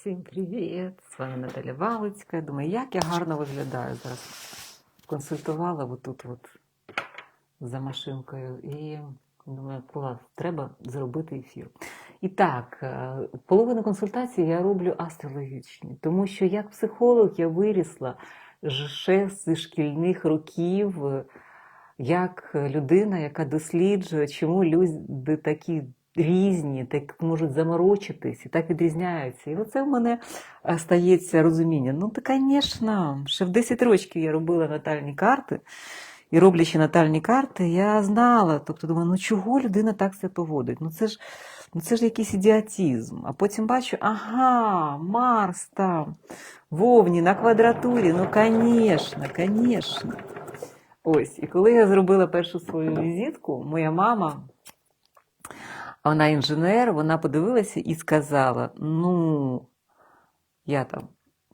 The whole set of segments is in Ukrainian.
Всім привіт! З вами Наталя Валицька. Я думаю, як я гарно виглядаю зараз. Консультувала отут от за машинкою і думаю, клас, треба зробити ефір. І так, е, половину консультації я роблю астрологічні, тому що як психолог я вирісла ще зі шкільних років, е, як людина, яка досліджує, чому люди такі різні, так можуть заморочитись і так відрізняються. І оце в мене е, стається розуміння. Ну, то, звісно, ще в 10 років я робила натальні карти. І роблячи натальні карти, я знала, тобто думаю, ну чого людина так себе поводить? Ну це ж, ну це ж якийсь ідіотизм. А потім бачу, ага, Марс там, Вовні на квадратурі, ну, звісно, звісно. Ось, і коли я зробила першу свою візитку, моя мама, вона інженер, вона подивилася і сказала: ну, я там,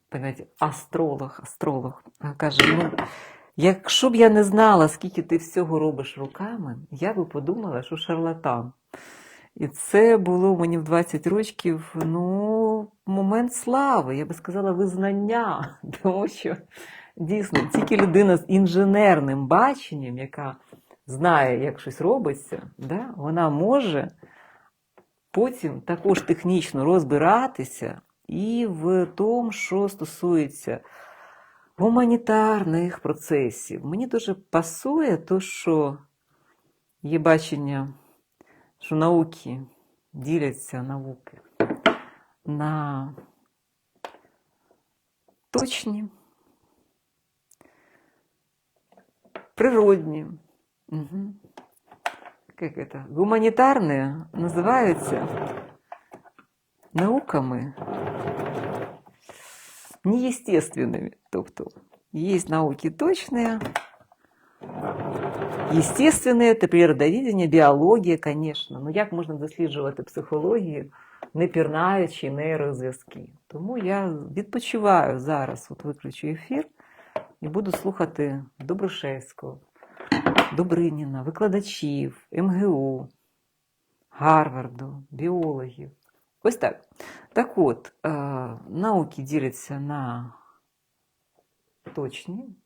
понимаете, астролог, астролог. Каже, ну, якщо б я не знала, скільки ти всього робиш руками, я би подумала, що шарлатан. І це було мені в 20 років, ну, момент слави, я би сказала, визнання, тому що дійсно тільки людина з інженерним баченням, яка знає, як щось робиться, да, вона може потім також технічно розбиратися і в тому, що стосується гуманітарних процесів. Мені дуже пасує те, що є бачення, що науки діляться науки на точні, природні. Угу. Как это? Гуманитарные называются науками неестественными. Тобто є науки точні, естественне, це природовідення, біологія, звісно. Ну як можна досліджувати психологію, не пірнаючи нейрозв'язки? Тому я відпочиваю зараз, от виключу ефір і буду слухати Добрушевського, Добриніна, викладачів, МГУ, Гарварду, біологів. Ось так. Так от, е, науки діляться на точні,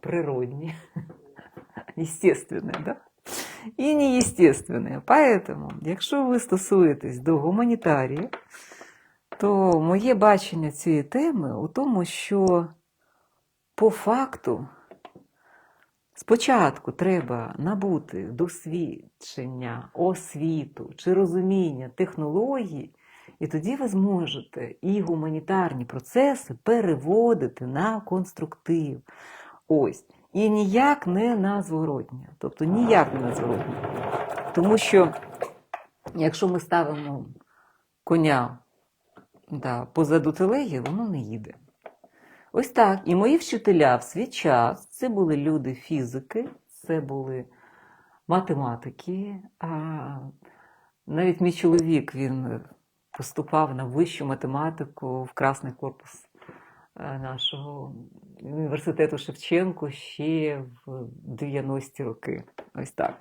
природні, естественные, да? і неестественные. Поэтому, якщо ви стосуєтесь до гуманітарії, то моє бачення цієї теми у тому, що по факту спочатку треба набути досвідчення, освіту чи розуміння технологій, і тоді ви зможете і гуманітарні процеси переводити на конструктив. Ось. І ніяк не на зворотнє. Тобто ніяк не на зворотнє. Тому що, якщо ми ставимо коня да, позаду телеги, воно не їде. Ось так. І мої вчителя в свій час це були люди фізики, це були математики. А навіть мій чоловік він поступав на вищу математику в Красний корпус е, нашого університету Шевченко ще в 90-ті роки. Ось так.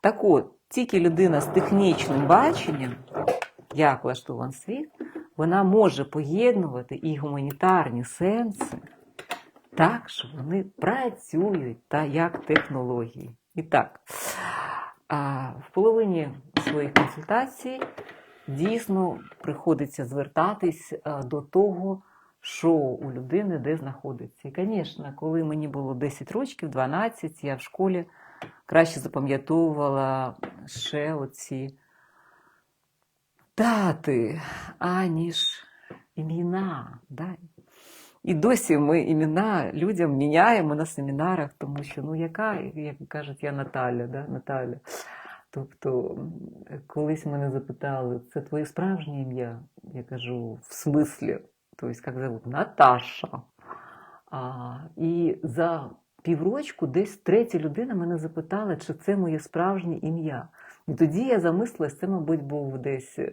Так от, тільки людина з технічним баченням, як влаштований світ, вона може поєднувати і гуманітарні сенси так, що вони працюють та як технології. І так, в половині своїх консультацій дійсно приходиться звертатись до того, що у людини де знаходиться. І, звісно, коли мені було 10 років, 12, я в школі краще запам'ятовувала ще оці дати, аніж імена. Да? І досі ми імена людям міняємо на семінарах, тому що ну яка, як кажуть, я Наталя, да? Наталя. Тобто, колись мене запитали, це твоє справжнє ім'я? Я кажу, в смислі, тобто, як зовут? Наташа. А, і за піврочку десь третя людина мене запитала, чи це моє справжнє ім'я. І тоді я замислилась, це, мабуть, був десь е,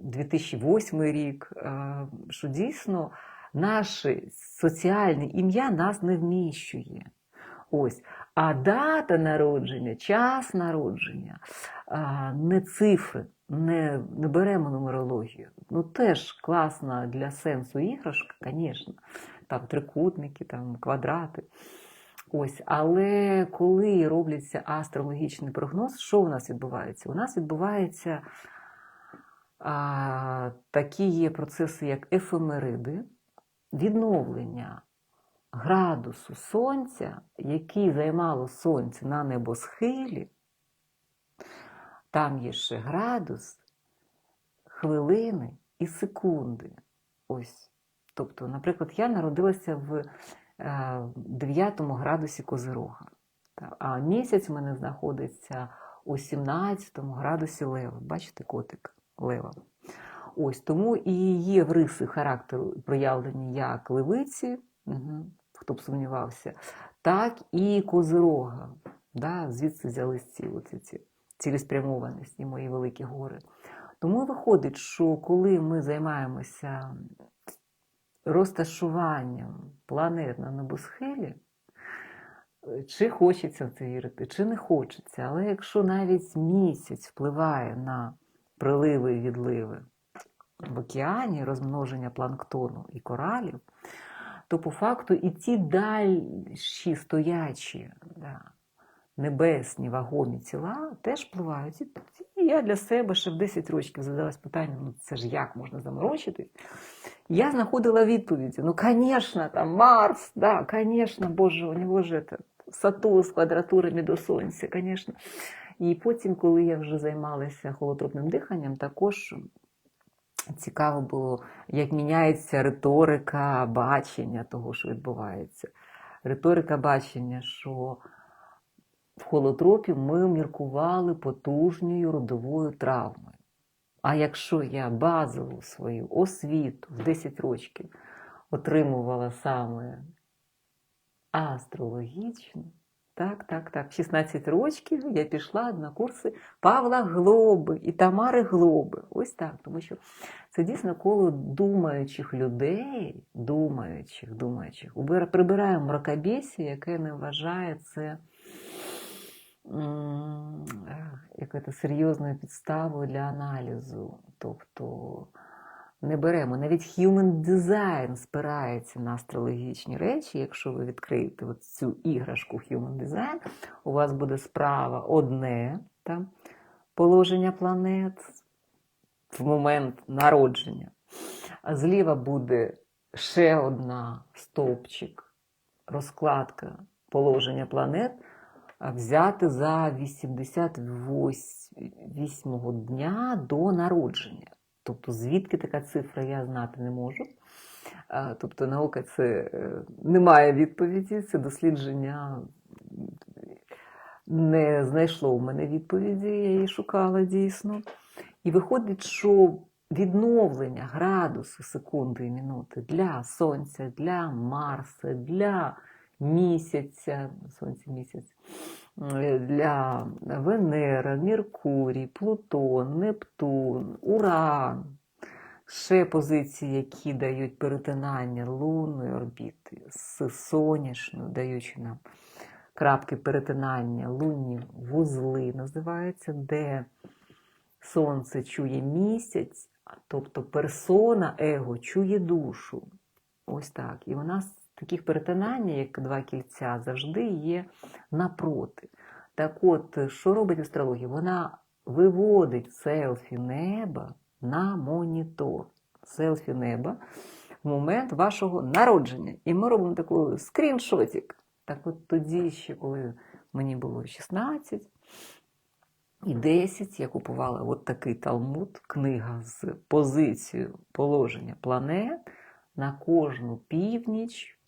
2008 рік, е, що дійсно наше соціальне ім'я нас не вміщує. Ось. А дата народження, час народження, не цифри. не, не беремо нумерологію. Ну, теж класна для сенсу іграшка, звісно. Там трикутники, там квадрати. Ось, але коли робляться астрологічний прогноз, що у нас відбувається? У нас відбувається а, такі є процеси, як ефемериди, відновлення градусу сонця, який займало сонце на небосхилі. Там є ще градус, хвилини і секунди. Ось. Тобто, наприклад, я народилася в 9 градусі Козирога, а місяць в мене знаходиться у 17 градусі Лева. Бачите, котик Лева. Ось тому і є в риси характеру проявлені як левиці, хто б сумнівався, так і Козирога. Да, звідси взялись ці, оці, ці цілеспрямованості, мої великі гори. Тому виходить, що коли ми займаємося розташуванням планет на небосхилі, чи хочеться в це вірити, чи не хочеться. Але якщо навіть місяць впливає на приливи і відливи в океані, розмноження планктону і коралів, то по факту і ті дальші стоячі да, небесні вагомі тіла теж впливають. І я для себе ще в 10 років задалась питанням, ну це ж як можна заморочитись? Я знаходила відповіді. Ну, звісно, там Марс, да, звісно, Боже, у нього ж это, Сатурн з квадратурами до Сонця, звісно. І потім, коли я вже займалася холотропним диханням, також цікаво було, як міняється риторика бачення того, що відбувається. Риторика бачення, що в холотропі ми міркували потужною родовою травмою. А якщо я базову свою освіту в 10 років отримувала саме астрологічну, так, так, так, в 16 років я пішла на курси Павла Глоби і Тамари Глоби. Ось так, тому що це дійсно коло думаючих людей, думаючих, думаючих. Прибираємо мракобесі, яке не вважає це якою серйозною підставою для аналізу. Тобто не беремо. Навіть Human Design спирається на астрологічні речі. Якщо ви відкриєте цю іграшку Human Design, у вас буде справа одне там, положення планет в момент народження. А зліва буде ще одна стовпчик, розкладка положення планет, взяти за 88 дня до народження. Тобто, звідки така цифра, я знати не можу. Тобто, наука це е, немає відповіді, це дослідження не знайшло в мене відповіді, я її шукала дійсно. І виходить, що відновлення градусу секунди і минути для Сонця, для Марса, для місяця, Сонце місяць, е, для Венера, Меркурій, Плутон, Нептун, Уран. Ще позиції, які дають перетинання лунної орбіти з сонячною, даючи нам крапки перетинання лунні вузли, називаються, де сонце чує місяць, тобто персона, его чує душу. Ось так. І нас таких перетинання, як два кільця, завжди є напроти. Так от, що робить астрологія? Вона виводить селфі неба на монітор. Селфі неба в момент вашого народження. І ми робимо такий скріншотик. Так от тоді, ще коли мені було 16 і 10, я купувала от такий талмуд, книга з позицією положення планет на кожну північ,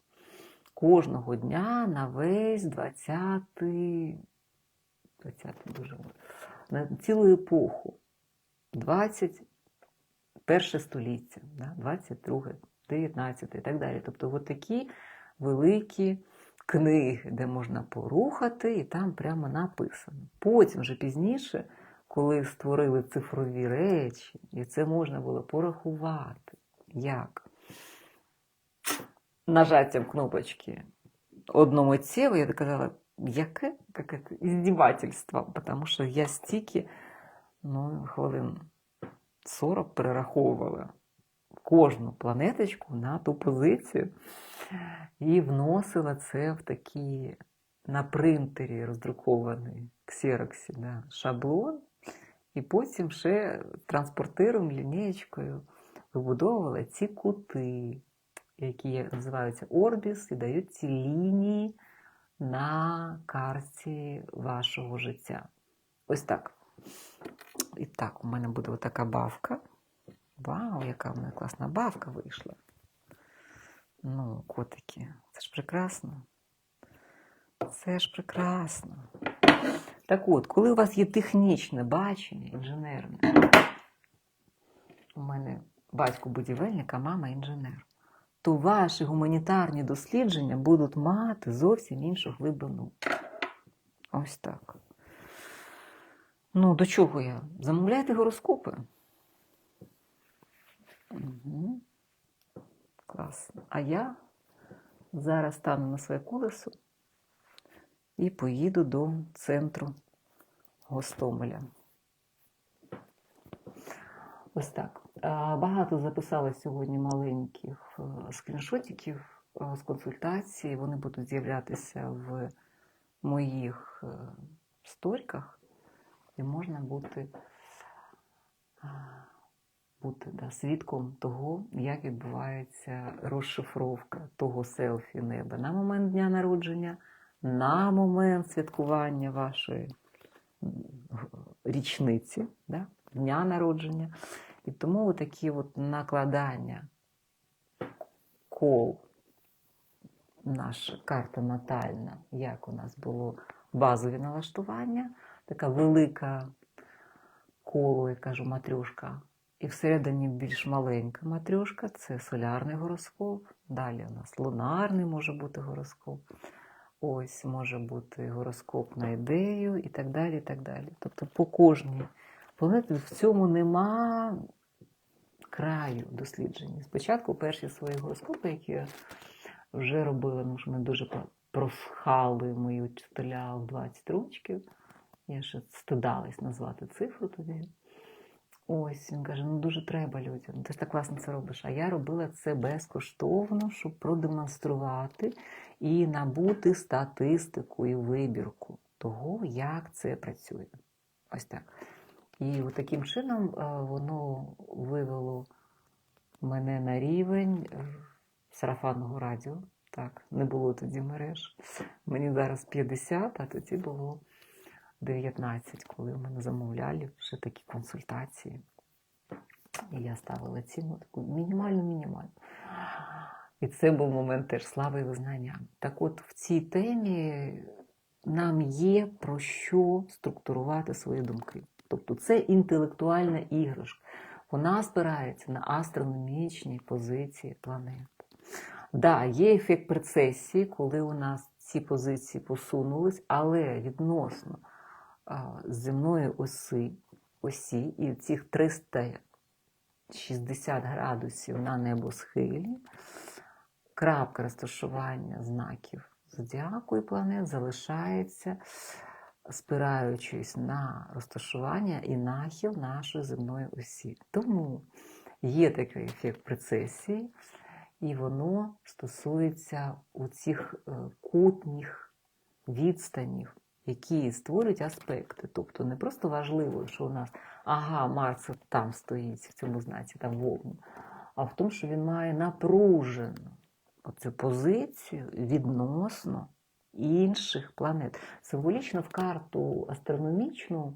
кожного дня на весь 20-й, 20 дуже на цілу епоху. 21 століття, да, 22, 19 і так далі. Тобто от такі великі книги, де можна порухати, і там прямо написано. Потім вже пізніше, коли створили цифрові речі, і це можна було порахувати, як нажаттям кнопочки одномиттєво, я казала, яке, яке іздівательство, тому що я стільки ну, хвилин 40 перераховувала кожну планеточку на ту позицію і вносила це в такі на принтері роздрукований ксероксі да, шаблон, і потім ще транспортиром, лінієчкою вибудовувала ці кути, які називаються орбіс, і дають ці лінії на карті вашого життя. Ось так. І так, у мене буде така бавка. Вау, яка в мене класна бавка вийшла. Ну, котики, це ж прекрасно. Це ж прекрасно. Так от, коли у вас є технічне бачення, інженерне, у мене батько будівельник, а мама інженер, то ваші гуманітарні дослідження будуть мати зовсім іншу глибину. Ось так. Ну, до чого я? Замовляйте гороскопи. Угу. Класно. А я зараз стану на своє колесо і поїду до центру Гостомеля. Ось так. Багато записала сьогодні маленьких е, скріншотиків е, з консультації. Вони будуть з'являтися в моїх е, сторіках, і можна бути, бути да, свідком того, як відбувається розшифровка того селфі неба на момент дня народження, на момент святкування вашої річниці, да, дня народження. І тому такі от накладання кол, наша карта натальна, як у нас було базові налаштування, така велика коло, я кажу, матрюшка. І всередині більш маленька матрюшка це солярний гороскоп. Далі у нас лунарний може бути гороскоп. Ось може бути гороскоп на ідею і так далі. і так далі. Тобто по кожній планеті в цьому нема краю досліджень. Спочатку перші свої гороскопи, які я вже робила, тому що мене дуже просхали мої вчителя в 20 років. Я ще стидалась назвати цифру тоді. Ось він каже: ну дуже треба людям. Ти ж так класно це робиш. А я робила це безкоштовно, щоб продемонструвати і набути статистику і вибірку того, як це працює. Ось так. І таким чином е, воно вивело мене на рівень сарафанного радіо. Так, не було тоді мереж. Мені зараз 50, а тоді було 19, коли в мене замовляли ще такі консультації. І я ставила ціну таку мінімальну-мінімальну. І це був момент теж слави і визнання. Так от в цій темі нам є про що структурувати свої думки. Тобто це інтелектуальна іграшка. Вона спирається на астрономічні позиції планет. Да, є ефект прецесії, коли у нас ці позиції посунулись, але відносно земної оси, осі і цих 360 градусів на небосхилі, крапка розташування знаків зодіаку і планет залишається, спираючись на розташування і нахил нашої земної осі. Тому є такий ефект прецесії, і воно стосується у цих е, кутніх відстанів, які створюють аспекти. Тобто не просто важливо, що у нас ага, Марс там стоїть в цьому знаці, там вовну, а в тому, що він має напружену оцю позицію відносно інших планет. Символічно в карту астрономічну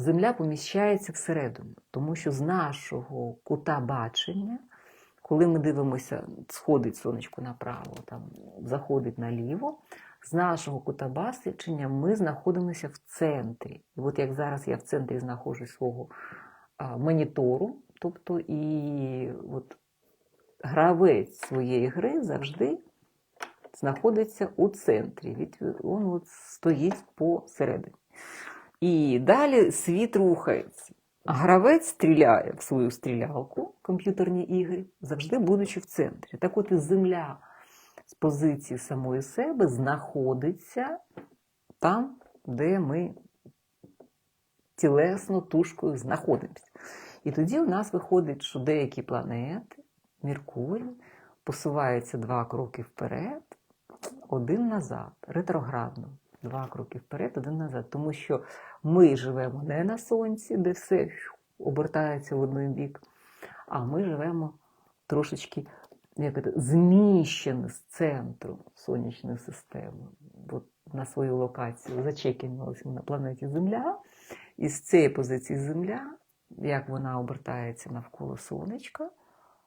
Земля поміщається всередину, тому що з нашого кута бачення, коли ми дивимося, сходить сонечко направо, там, заходить наліво, з нашого кута бачення ми знаходимося в центрі. І от як зараз я в центрі знаходжусь свого а, монітору, тобто і от гравець своєї гри завжди знаходиться у центрі. Він от стоїть посередині. І далі світ рухається. Гравець стріляє в свою стрілялку, комп'ютерні ігри, завжди будучи в центрі. Так от і земля з позиції самої себе знаходиться там, де ми тілесно тушкою знаходимося. І тоді у нас виходить, що деякі планети, Меркурій, посуваються два кроки вперед, один назад, ретроградно. Два кроки вперед, один назад. Тому що ми живемо не на сонці, де все обертається в один бік, а ми живемо трошечки як це, зміщено з центру сонячної системи. От на свою локацію зачекінулися на планеті Земля. І з цієї позиції Земля, як вона обертається навколо сонечка,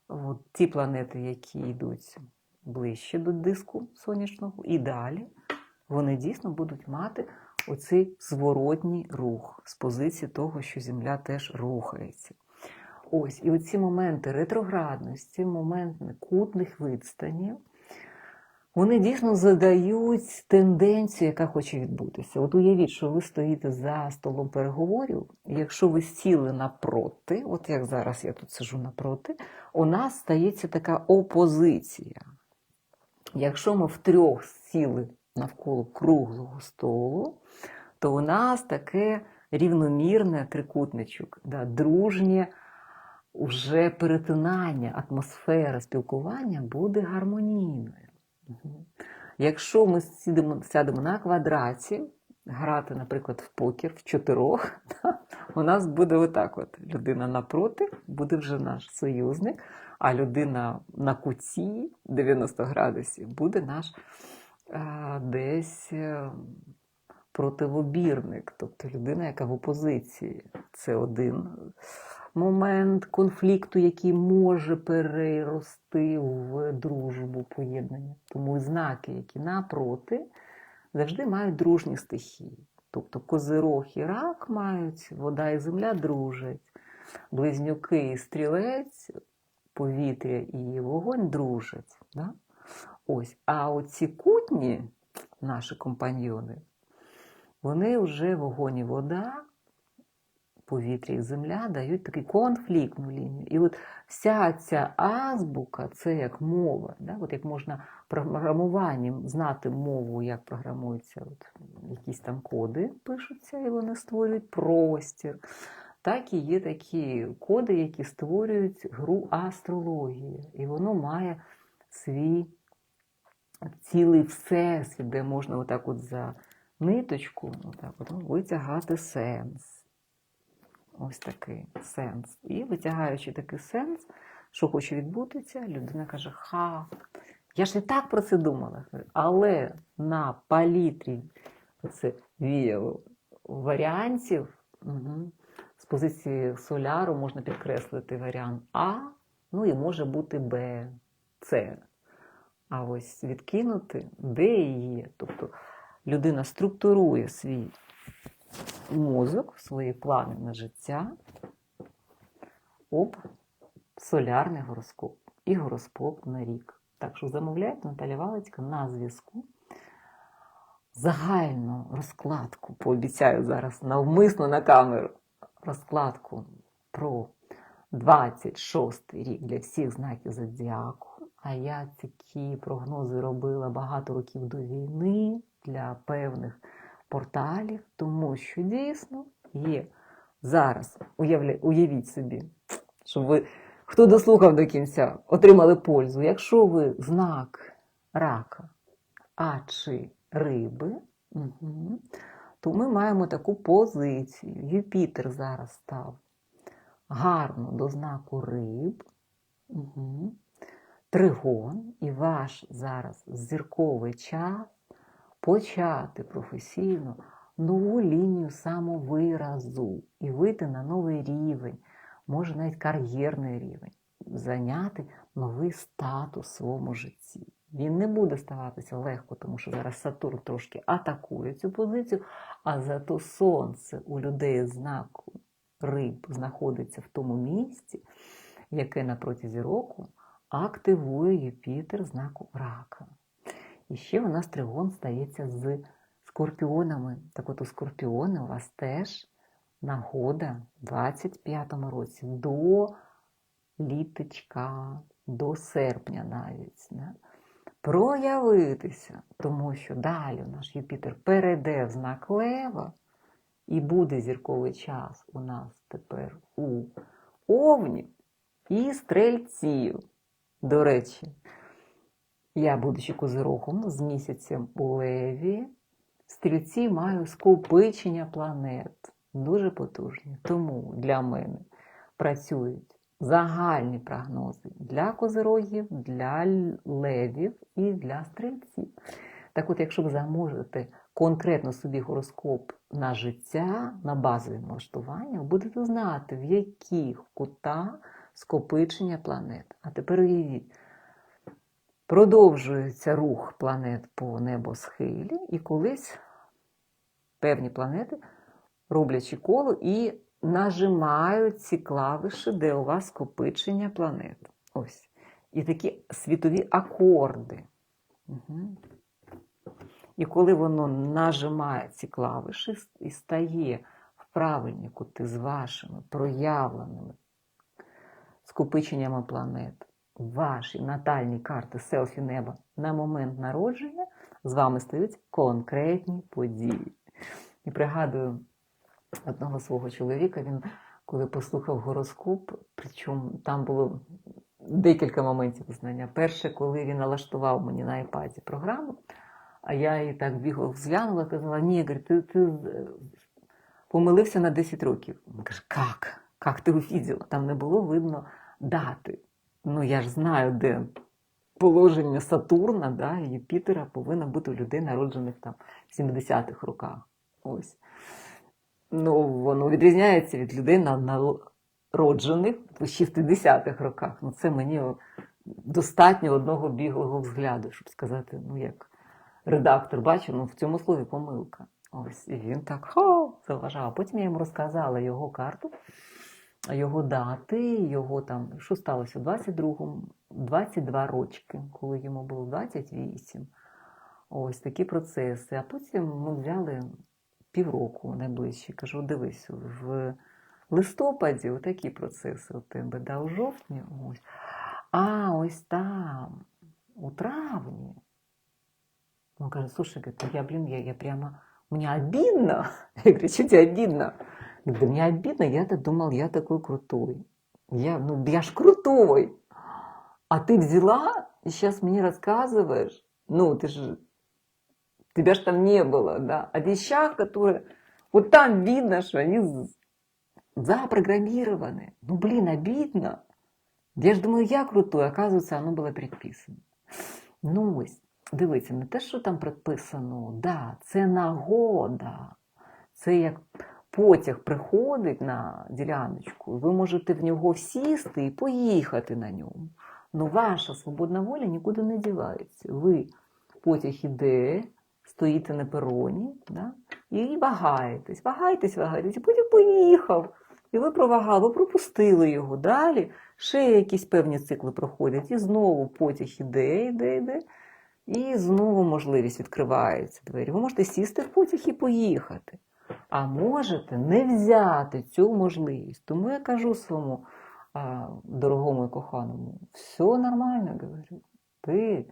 от ті планети, які йдуть ближче до диску сонячного, і далі, вони дійсно будуть мати оцей зворотній рух з позиції того, що Земля теж рухається. Ось, і оці моменти ретроградності, моменти кутних відстанів, вони дійсно задають тенденцію, яка хоче відбутися. От уявіть, що ви стоїте за столом переговорів, і якщо ви сіли напроти, от як зараз я тут сижу напроти, у нас стається така опозиція. Якщо ми втрьох сіли навколо круглого столу, то у нас таке рівномірне трикутничок, да, дружнє уже перетинання, атмосфера спілкування буде гармонійною. Якщо ми сідемо, сядемо на квадраті, грати, наприклад, в покер в чотирьох, у нас буде отак: от людина напроти буде вже наш союзник, а людина на куті 90 градусів буде наш а, десь е, противобірник, тобто людина, яка в опозиції. Це один момент конфлікту, який може перерости в дружбу поєднання. Тому знаки, які напроти, завжди мають дружні стихії. Тобто козирог і рак мають, вода і земля дружать, близнюки і стрілець, повітря і вогонь дружать. Да? Ось. А оці кутні, наші компаньйони, вони вже вогонь і вода, повітря і земля дають таку конфліктну лінію. І от вся ця азбука це як мова. Да? От як можна програмуванням знати мову, як програмуються от якісь там коди, пишуться, і вони створюють простір. Так і є такі коди, які створюють гру астрології. І воно має свій цілий всесвіт, де можна отак от за ниточку отак от, ну, витягати сенс. Ось такий сенс. І витягаючи такий сенс, що хоче відбутися, людина каже: Ха, я ж і так про це думала. Але на палітрі це віяло варіантів. Угу. Позиції соляру можна підкреслити варіант А, ну і може бути Б, С. А ось відкинути Д і Є. Тобто людина структурує свій мозок, свої плани на життя об солярний гороскоп і гороскоп на рік. Так що замовляйте Наталя Валицька на зв'язку. Загальну розкладку, пообіцяю зараз навмисно на камеру розкладку про 26 рік для всіх знаків зодіаку. А я такі прогнози робила багато років до війни для певних порталів, тому що дійсно є зараз. Уявля, уявіть собі, щоб ви, хто дослухав до кінця, отримали пользу. Якщо ви знак рака, а чи риби, угу, то ми маємо таку позицію. Юпітер зараз став гарно до знаку риб. Угу. Тригон, і ваш зараз зірковий час почати професійно нову лінію самовиразу і вийти на новий рівень, може навіть кар'єрний рівень, зайняти новий статус в своєму житті. Він не буде ставатися легко, тому що зараз Сатурн трошки атакує цю позицію, а зато сонце у людей знаку риб знаходиться в тому місці, яке на протязі року активує Юпітер знаку рака. І ще у нас тригон стається з скорпіонами. Так от у скорпіони у вас теж нагода в 25-му році до літочка, до серпня навіть. Проявитися, тому що далі наш Юпітер перейде в знак Лева, і буде зірковий час у нас тепер у овнів і стрельців. До речі, я, будучи козирогом з місяцем у леві, стрільці маю скопичення планет. Дуже потужні. Тому для мене працюють загальні прогнози для козирогів, для левів і для стрільців. Так от, якщо ви замовите конкретно собі гороскоп на життя, на базові налаштування, будете знати, в яких кутах скопичення планет. А тепер уявіть, продовжується рух планет по небосхилі, і колись певні планети, роблячи коло, і нажимають ці клавіші, де у вас скопичення планет. Ось. І такі світові акорди. Угу. І коли воно нажимає ці клавіші і стає в правильні кути з вашими проявленими скопиченнями планет, ваші натальні карти селфі неба на момент народження, з вами стають конкретні події. І пригадую одного свого чоловіка, він коли послухав гороскоп, причому там було декілька моментів знання. Перше, коли він налаштував мені на iPad програму, а я її так бігла, зглянула, казала, ні, говорить, ти, ти помилився на 10 років. Він каже, як? Як ти увиділа? Там не було видно дати. Ну, я ж знаю, де положення Сатурна, да, Юпітера повинна бути у людей, народжених там в 70-х роках. Ось. Ну, воно відрізняється від людей, на- народжених в 60-х роках. Ну, це мені достатньо одного біглого взгляду, щоб сказати, ну як редактор бачив, ну в цьому слові помилка. Ось, і він так хо, заважав. А потім я йому розказала його карту, його дати, його там, що сталося в 22-му, 22 рочки, коли йому було 28. Ось такі процеси. А потім ми взяли півроку найближче. Кажу, дивись, в листопаді отакі процеси у тебе, да, у жовтні. Ось. А ось там, у травні. Он каже, слушай, говорит, я, блин, я, я прямо, мне обидно. Я говорю, что тебе обидно? Говорит, да мне обидно, я-то думал, я такой крутой. Я, ну, я ж крутой. А ты взяла и сейчас мне рассказываешь, ну, ты же, тебя ж там не было, да, о вещах, которые, вот там видно, что они з- запрограммированы. Ну, блин, обидно. Я ж думаю, я крутой, оказывается, оно было предписано. Ну ось, дивіться, не те, що там предписано, да, це нагода. Це як потяг приходить на діляночку, ви можете в нього сісти і поїхати на ньому. Ну ваша свободна воля нікуди не дівається. Ви потяг іде, стоїте на пероні, да, і вагаєтесь, вагаєтесь, вагаєтесь, і потім поїхав. І ви провагали, ви пропустили його далі. Ще якісь певні цикли проходять, і знову потяг іде, іде, іде. І знову можливість відкриваються двері. Ви можете сісти в потяг і поїхати. А можете не взяти цю можливість. Тому я кажу своєму дорогому і коханому, все нормально, говорю. Ты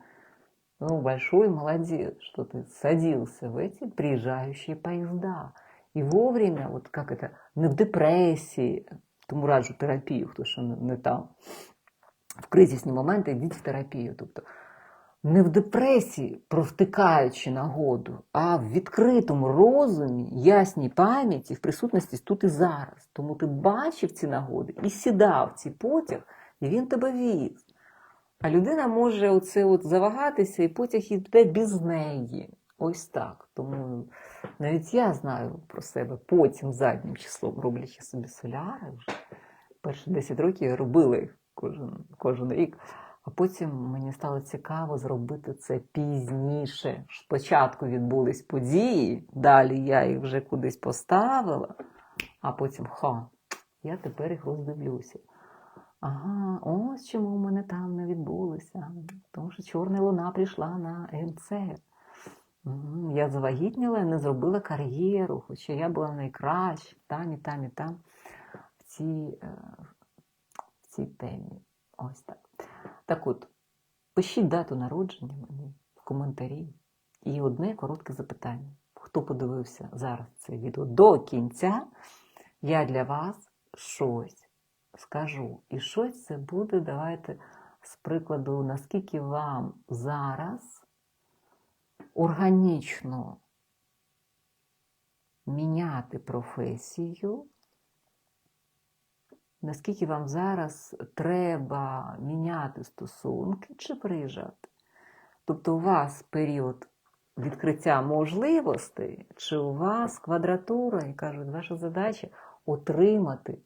ну, большой молодец, что ты садился в эти приезжающие поезда. І вовремя, от як це, не в депресії, тому раджу терапію, хто що не, не там. В кризисні моменти йдіть в терапію. Тобто не в депресії, провтикаючи нагоду, а в відкритому розумі, ясній пам'яті, в присутності тут і зараз. Тому ти бачив ці нагоди і сідав в цей потяг, і він тебе віз. А людина може оце от завагатися, і потяг іде без неї. Ось так. Тому навіть я знаю про себе потім заднім числом, роблячи собі соляри вже. Перші 10 років я робила їх кожен, кожен рік. А потім мені стало цікаво зробити це пізніше. Спочатку відбулись події, далі я їх вже кудись поставила, а потім ха, я тепер їх роздивлюся. Ага, ось чому мене там не відбулося. Тому що Чорна луна прийшла на МЦ. Я завагітніла не зробила кар'єру, хоча я була найкраща там і там, і там в цій, е, в цій темі. Ось так. Так от, пишіть дату народження мені в коментарі. І одне коротке запитання. Хто подивився зараз це відео до кінця, я для вас щось скажу. І щось це буде, давайте з прикладу, наскільки вам зараз органічно міняти професію, наскільки вам зараз треба міняти стосунки чи приїжджати. Тобто у вас період відкриття можливостей, чи у вас квадратура, і кажуть, ваша задача отримати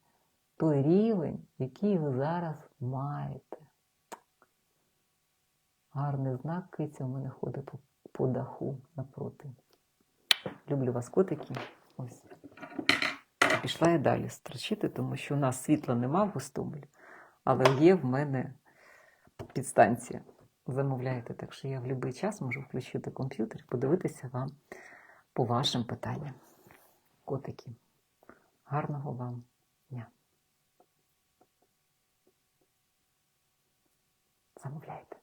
той рівень, який ви зараз маєте. Гарний знак киця у мене ходить по, по даху напроти. Люблю вас, котики. Ось. Пішла я далі строчити, тому що у нас світла нема в Гостомелі, але є в мене підстанція. Замовляєте, так що я в будь-який час можу включити комп'ютер і подивитися вам по вашим питанням. Котики, гарного вам дня. Замовляйте.